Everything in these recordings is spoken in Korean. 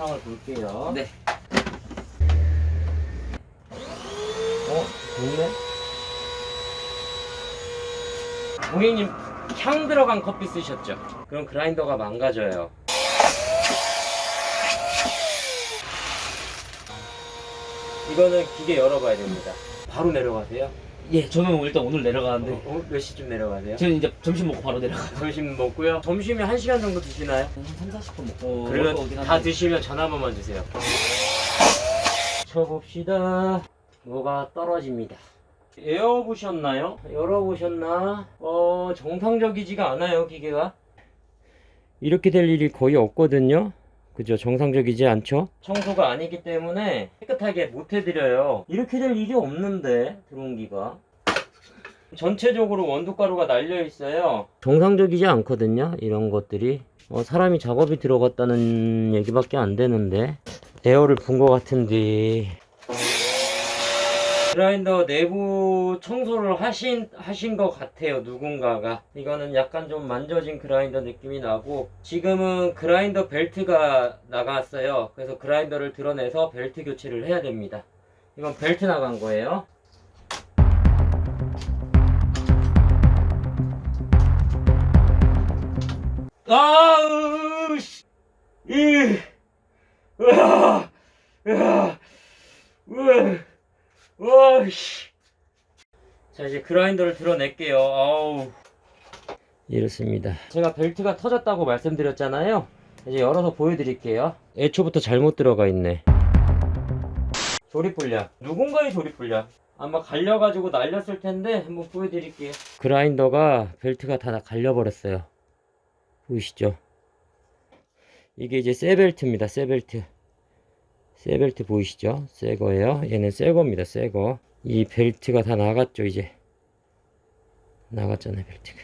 영상을 볼게요. 네. 어, 좋네. 고객님 향 들어간 커피 쓰셨죠? 그럼 그라인더가 망가져요. 이거는 기계 열어봐야 됩니다. 바로 내려가세요. 예, 저는 일단 오늘 내려가는데 어, 몇 시쯤 내려가세요? 저는 이제 점심 먹고 바로 내려가요. 점심 먹고요. 점심에 1시간 정도 드시나요? 한 3, 40분 먹고 그러면 오긴 다. 드시면 전화 한 번만 주세요. 쳐봅시다. 뭐가 떨어집니다. 에어보셨나요? 열어보셨나? 어, 정상적이지가 않아요, 기계가. 이렇게 될 일이 거의 없거든요. 그죠? 정상적이지 않죠? 청소가 아니기 때문에 깨끗하게 못 해드려요. 이렇게 될 일이 없는데, 드론기가. 전체적으로 원두가루가 날려 있어요. 정상적이지 않거든요. 이런 것들이. 어, 사람이 작업이 들어갔다는 얘기밖에 안 되는데 에어를 분 것 같은데. 그라인더 내부 청소를 하신 하신 것 같아요 누군가가. 이거는 약간 좀 만져진 그라인더 느낌이 나고. 지금은 그라인더 벨트가 나갔어요. 그래서 그라인더를 드러내서 벨트 교체를 해야 됩니다. 이건 벨트 나간 거예요 아우 씨. 이 으아 으아 으아 와 씨. 자 이제 그라인더를 드러낼게요. 아우. 이렇습니다. 제가 벨트가 터졌다고 말씀드렸잖아요. 이제 열어서 보여드릴게요. 애초부터 잘못 들어가 있네. 조립 불량. 누군가의 조립 불량. 아마 갈려가지고 날렸을 텐데 한번 보여드릴게요. 그라인더가 벨트가 다 갈려버렸어요 보이시죠? 이게 이제 새 벨트입니다. 새 벨트. 새 벨트 보이시죠? 새 거예요. 얘는 새 겁니다. 새 거. 이 벨트가 다 나갔죠, 이제. 나갔잖아요, 벨트가.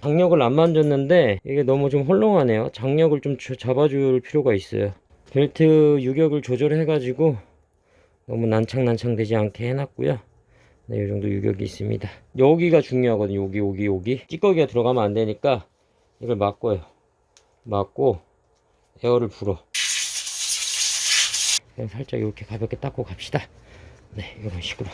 장력을 안 만졌는데 이게 너무 좀 헐렁하네요. 장력을 좀 주- 잡아줄 필요가 있어요. 벨트 유격을 조절해가지고 너무 난창난창 되지 않게 해놨고요. 네, 이 정도 유격이 있습니다. 여기가 중요하거든요. 여기, 여기, 여기. 찌꺼기가 들어가면 안 되니까 이걸 막고요. 막고 에어를 불어. 그냥 살짝 이렇게 가볍게 닦고 갑시다. 네, 이런 식으로.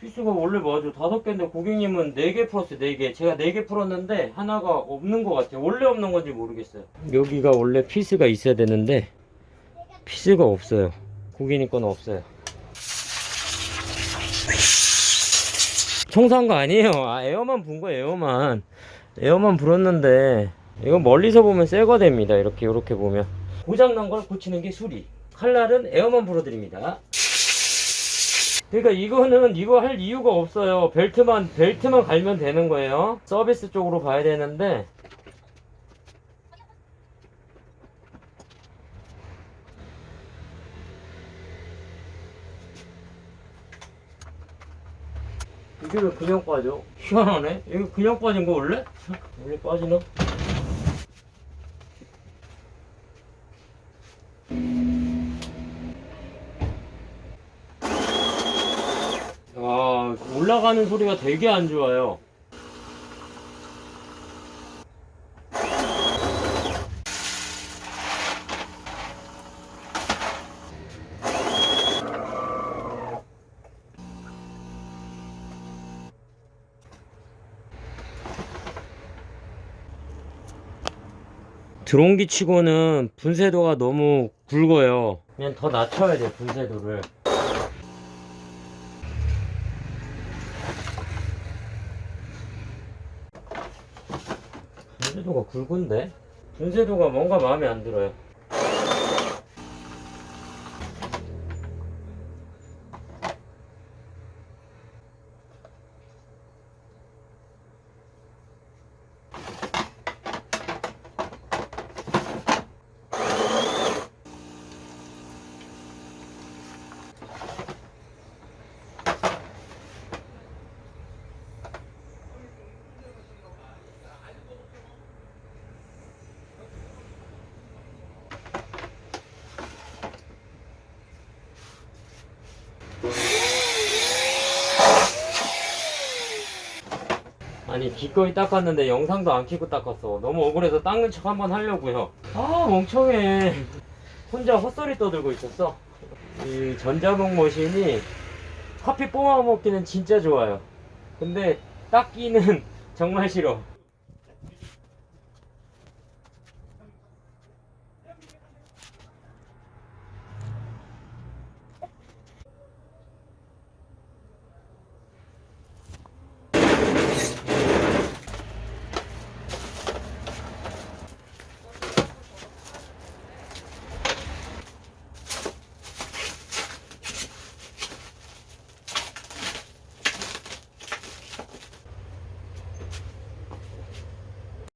피스가 원래 맞아 다섯 개인데 고객님은 네 개 풀었어요. 네 개. 제가 네 개 풀었는데 하나가 없는 것 같아요. 원래 없는 건지 모르겠어요. 여기가 원래 피스가 있어야 되는데 피스가 없어요. 고객님 건 없어요. 청소한 거 아니에요. 아, 에어만 분 거예요. 에어만. 에어만 불었는데 이거 멀리서 보면 새거 됩니다. 이렇게 이렇게 보면. 고장난 걸 고치는 게 수리. 칼날은 에어만 불어드립니다. 그러니까 이거는 이거 할 이유가 없어요. 벨트만 벨트만 갈면 되는 거예요. 서비스 쪽으로 봐야 되는데 이게 왜 그냥 빠져? 희한하네. 이거 그냥 빠진 거 원래? 원래 빠지나? 아, 올라가는 소리가 되게 안 좋아요. 드론기 치고는 분쇄도가 너무 굵어요. 그냥 더 낮춰야 돼, 분쇄도를. 분쇄도가 굵은데? 분쇄도가 뭔가 마음에 안 들어요. 아니 기꺼이 닦았는데 영상도 안 켜고 닦았어 너무 억울해서 닦는 척 한번 하려고요 아 멍청해 혼자 헛소리 떠들고 있었어. 이 전자목 머신이 커피 뽑아 먹기는 진짜 좋아요. 근데 닦기는 정말 싫어.